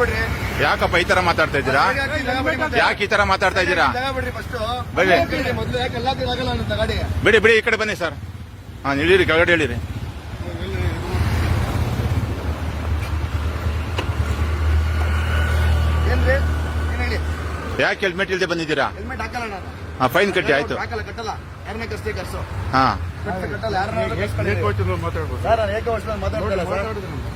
ಬಿಡ್ರಿ ಯಾಕಪ್ಪ ಈ ತರ ಮಾತಾಡ್ತಾ ಇದ್ದೀರಾ? ಯಾಕೆ ಈ ತರ ಮಾತಾಡ್ತಾ ಇದ್ದೀರಾ? ಬರ್ರಿ. ಮೊದಲು? ಯಾಕೆ ಆಗಲ್ಲ ಗಾಡಿ ಬಿಡಿ ಬಿಡಿ ಈ ಕಡೆ ಬನ್ನಿ ಸರ್. ಹಾ ಇಳಿರಿ ಕೆಳಗಡೆ ಇಳಿರಿ. ಏನ್ರಿ? ಏನ್ ಹೇಳಿ? ಯಾಕೆ ಹೆಲ್ಮೆಟ್ ಇಲ್ದೆ ಬಂದಿದ್ದೀರಾ? ಹೆಲ್ಮೆಟ್ ಹಾಕಲ್ಲ ನಾನು. ಹಾ ಫೈನ್ ಕಟ್ಟಿ ಆಯ್ತು. ಹಾಕಲ್ಲ ಕಟ್ಟಲ್ಲ. ಯಾರನ್ನ ಕಷ್ಟೇ ಕರ್ಸು. ಹಾ. ಕಟ್ಟ- ಕಟ್ಟಲ್ಲ ಯಾರನ್ನ ಸರ್ ನಾನು ಏಕ ವರ್ಷದಲ್ಲಿ ಮಾತಾಡ್ತಿಲ್ಲ ಸರ್?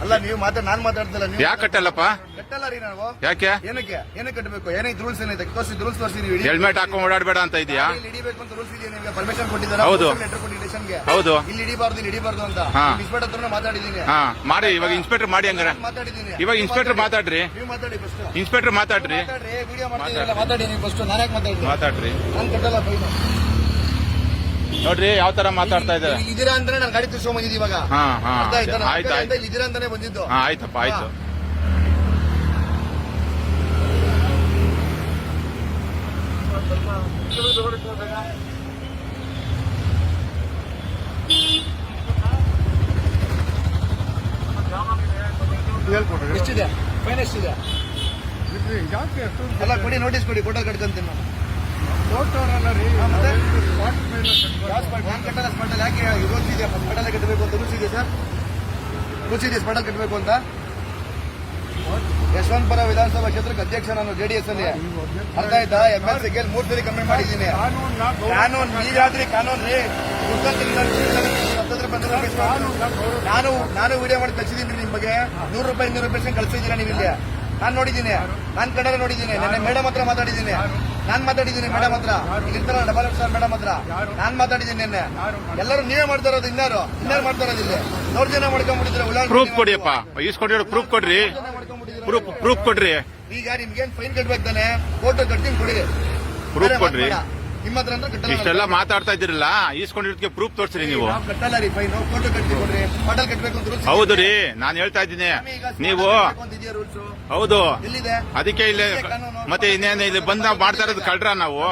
ಅಲ್ಲ ನೀವು ಮಾತಾಡ ನಾನ್ ಮಾತಾಡ್ತಿಲ್ಲ ನೀವು ಯಾಕೆ ಕಟ್ಟಲ್ಲಪ್ಪ? ಕಟ್ಟಲ್ಲ ರೀ ನಾವು. ಯಾಕೆ? ಏನಕ್ಕೆ? ಏನಕ್ಕೆ ಕಟ್ಟಬೇಕು? ಏನೈತೆ ರೂಲ್ಸ್ ಏನೈತೆ ತೋರಿಸಿ ರೂಲ್ಸ್ ತೋರಿಸಿ ನೀವು ಹೆಲ್ಮೆಟ್ ಹಾಕೊಂಡ್ ಓಡಾಡ್ಬೇಡ ಅಂತ ಇದೆಯಾ? ಇಲ್ಲಿ ಹಿಡಿಬೇಕು ಅಂತ ರೂಲ್ಸ್ ಇದೆಯಾ ನಿಮಗೆ? ಪರ್ಮಿಷನ್ ಕೊಟ್ಟಿದ್ದಾರೆ? ಹೌದು. ಲೆಟರ್ ಕೊಟ್ಟಿದ್ದೀನಿ ಸ್ಟೇಷನ್ಗೆ ಹೌದು. ಇಲ್ಲಿ ಹಿಡಿಬಾರ್ದು ಇಲ್ಲಿ ಹಿಡಿಬಾರ್ದು ಅಂತ. ಇನ್ಸ್ಪೆಕ್ಟರ್ ಹತ್ರ ಮಾತಾಡಿದ್ದೀನಿ. ಹಾ ಮಾಡಿ ಇವಾಗ ಇನ್ಸ್ಪೆಕ್ಟರ್ ಮಾಡಿ ಹಂಗಾರೆ. ಮಾತಾಡಿದ್ದೀನಿ. ಇವಾಗ ಇನ್ಸ್ಪೆಕ್ಟರ್ ಮಾತಾಡ್ರಿ. ನೀವು ಮಾತಾಡಿ ಫಸ್ಟ್ ಇನ್ಸ್ಪೆಕ್ಟರ್ ಮಾತಾಡ್ರಿ. ಮಾತಾಡ್ರಿ. ವಿಡಿಯೋ ಮಾಡ್ತಿದ್ದೀರಲ್ಲ ಮಾತಾಡಿ ನೀವು ಫಸ್ಟ್ ನಾನು ಯಾಕೆ ಮಾತಾಡ್ತೀನಿ ಮಾತಾಡ್ರಿ. ನಾನು ಕಟ್ಟಲ್ಲ ಫೈನ್. ನೋಡ್ರಿ ಯಾವ ತರ ಮಾತಾಡ್ತಾ ಇದ್ದಾರೆ? ಇದೀರಾ ಅಂದ್ರೆ ನಾನು ಗಾಡಿ ತಿರ್ಸ್ಕೊಂಡ್ ಬಂದಿದ್ದು ಇವಾಗ. ಹಾ ಹಾ ಅರ್ಥ ಆಯ್ತಾ? ನಾನು ಇದೀರಾ ಅಂತಾನೆ ಬಂದಿದ್ದು. ಹಾ ಆಯ್ತಪ್ಪ ಆಯ್ತು. ಎಷ್ಟಿದೆ? ಫೈನ್ ಎಷ್ಟಿದೆ? ಅಲ್ಲ ಕೊಡಿ ನೋಟಿಸ್ ಕೊಡಿ ಫೋಟೋ ಕಟ್ಕೊಂತೀನಿ ನಾನು. ಯಾವ ಸ್ಪಾಟ್ ನಾನು ಕಟ್ಟಲ್ಲ ಸ್ಪಾಟ್ ಅಲ್ಲಿ ಯಾಕೆ ರೂಲ್ಸ್ ಇದೆ ಸ್ಪಾಟಲ್ಲೇ ಕಟ್ಟಬೇಕು ಅಂತ ಇದೆ ಸರ್? ಇದೆ ಕಟ್ಟಬೇಕು ಅಂತ? ಯಶವಂತಪುರ ವಿಧಾನಸಭಾ ಕ್ಷೇತ್ರಕ್ಕೆ ಅಧ್ಯಕ್ಷ ನಾನು ಜೆಡಿಎಸ್ ಅಲ್ಲಿ. ಅರ್ಥ ಆಯ್ತಾ? ಎಂ ಎಲ್ ಸಿ ಮೂರ್ ಸರಿ ಕಮ್ಮಿ ಮಾಡಿದ್ದೀನಿ. ಕಾನೂನು ನೀವ್ಯಾದ್ರಿ ಕಾನೂನು ರೀ. ನಾನು ನಾನು ನಾನು ವಿಡಿಯೋ ಮಾಡಿ ಕಳ್ಸಿದ್ದೀನಿ ನಿಮ್ ಬಗ್ಗೆ. ನೂರು ರೂಪಾಯಿ ಇನ್ನೂರು ರೂಪಾಯಿ ಕಳಿಸಿದ್ದೀರಾ ನೀವು ಇಲ್ಲಿ? ನಾನು ನೋಡಿದ್ದೀನಿ. ನಾನು ಕಡೆ ನೋಡಿದ್ದೀನಿ. ನನ್ನ ಮೇಡಮ್ ಹತ್ರ ಮಾತಾಡಿದ್ದೀನಿ. ನಾನ್ ಮಾತಾಡಿದ್ದೀನಿ ಮೇಡಮ್ ಹತ್ರ. ಇರ್ತಾರ ಡಬಲ್ ಎಫ್ ಸರ್ ಮೇಡಮ್ ಹತ್ರ. ನಾನ್ ಮಾತಾಡಿದ್ದೀನಿ ನಿನ್ನೆ. ಎಲ್ಲರೂ ನೀವೇ ಮಾಡ್ತಾ ಇರೋದು ಇನ್ನಾರು ಇನ್ನಾರು ಮಾಡ್ತಾ ಇರೋದು ಇಲ್ಲಿ? ಜನ ಮಾಡ್ಕೊಂಡ್ಬಿಟ್ಟಿದ್ರೆ ಪ್ರೂಫ್ ಕೊಡಿಯಪ್ಪ ಈಸ್ಕೊಂಡಿರೋ ಪ್ರೂಫ್ ಕೊಡ್ರಿ. ಪ್ರೂಫ್ ಪ್ರೂಫ್ ಕೊಡ್ರಿ. ಈಗ ನಿಮ್ಗೇನ್ ಫೈನ್ ಕಟ್ಬೇಕು ತಾನೆ? ಫೋಟೋ ಕಟ್ತೀನಿ ಕೊಡಿ. ಪ್ರೂಫ್ ಕೊಡ್ರಿ. ನಿಮ್ಮ ಹತ್ರ ಅಂದ್ರೆ ಇಷ್ಟೆಲ್ಲ ಮಾತಾಡ್ತಾ ಇದ್ದೀರಲ್ಲ ಈಸ್ಕೊಂಡಿರೋದಕ್ಕೆ ಪ್ರೂಫ್ ತೋರಿಸ್ರಿ ನೀವು. ನಾವು ಕಟ್ಟಲ್ಲ ರೀ ಫೈನ್ ಫೋಟೋ ಹೋಟೆಲ್ ಅಂತ ಹೌದು ರೀ ನಾನು ಹೇಳ್ತಾ ಇದ್ದೀನಿ. ನೀವು ಹೌದು. ಅದಕ್ಕೆ ಇಲ್ಲಿ ಮತ್ತೆ ಇನ್ನೇನು ಇಲ್ಲಿ ಬಂದ ಮಾಡ್ತಾ ಇರೋದು ಕಳ್ರ ನಾವು.